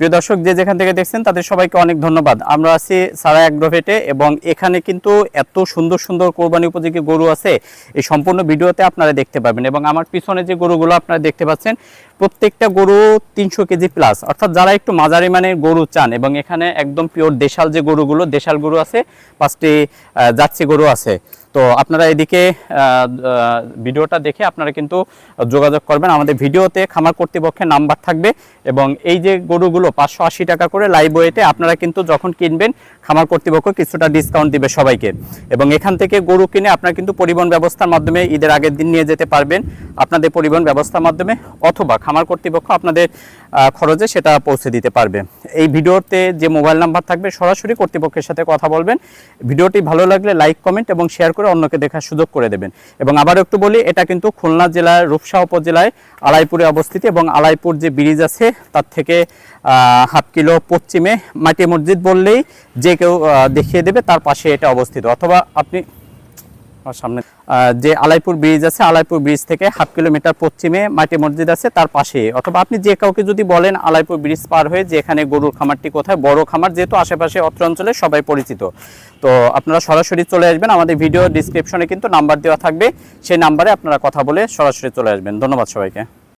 প্রিয় দর্শক, যে যেখান থেকে দেখছেন, তাদের সবাইকে অনেক ধন্যবাদ। আমরা আছি সারা অ্যাগ্রোভেটে এবং এখানে কিন্তু এত সুন্দর সুন্দর কোরবানি উপযোগী গরু আছে। এই সম্পূর্ণ ভিডিওতে আপনারা দেখতে পাবেন এবং আমার পিছনে যে গরুগুলো আপনারা দেখতে পাচ্ছেন, প্রত্যেকটা গরু তিনশো কেজি প্লাস অর্থাৎ যারা একটু মাঝারি মানের গরু চান এবং এখানে একদম পিওর দেশাল যে গরুগুলো, দেশাল গরু আছে, পাঁচটি যাচ্ছি গরু আছে। তো আপনারা এদিকে ভিডিওটা দেখে আপনারা কিন্তু যোগাযোগ করবেন। আমাদের ভিডিওতে খামার কর্তৃপক্ষের নাম্বার থাকবে এবং এই যে গরুগুলো পাঁচশো আশি টাকা করে লাইভ ওয়েটে আপনারা কিন্তু যখন কিনবেন, খামার কর্তৃপক্ষ কিছুটা ডিসকাউন্ট দিবে সবাইকে। এবং এখান থেকে গরু কিনে আপনারা কিন্তু পরিবহন ব্যবস্থার মাধ্যমে ঈদের আগের দিন নিয়ে যেতে পারবেন। আপনাদের পরিবহন ব্যবস্থার মাধ্যমে অথবা খামার কর্তৃপক্ষ আপনাদের খরচে সেটা পৌঁছে দিতে পারবে। এই ভিডিওতে যে মোবাইল নাম্বার থাকবে, সরাসরি কর্তৃপক্ষের সাথে কথা বলবেন। ভিডিওটি ভালো লাগলে লাইক, কমেন্ট এবং শেয়ার করে অন্যকে দেখার সুযোগ করে দেবেন। এবং আবার একটু বলি, এটা কিন্তু খুলনা জেলার রূপসা উপজেলায় আলাইপুরে অবস্থিত এবং আলাইপুর যে ব্রিজ আছে, তার থেকে হাফ কিলো পশ্চিমে মাটি মসজিদ বললেই যে কেউ দেখিয়ে দেবে, তার পাশে এটা অবস্থিত। অথবা আপনি সামনে যে আলাইপুর ব্রিজ আছে, আলাইপুর ব্রিজ থেকে হাফ কিলোমিটার পশ্চিমে মাটি মসজিদ আছে, তার পাশে। অথবা আপনি যে কাউকে যদি বলেন আলাইপুর ব্রিজ পার হয়ে যে এখানে গরুর খামারটি কোথায়, বড় খামার, যেহেতু আশেপাশে অত্র অঞ্চলে সবাই পরিচিত। তো আপনারা সরাসরি চলে আসবেন, আমাদের ভিডিও ডিসক্রিপশনে কিন্তু নাম্বার দেওয়া থাকবে। সেই নাম্বারে আপনারা কথা বলে সরাসরি চলে আসবেন। ধন্যবাদ সবাইকে।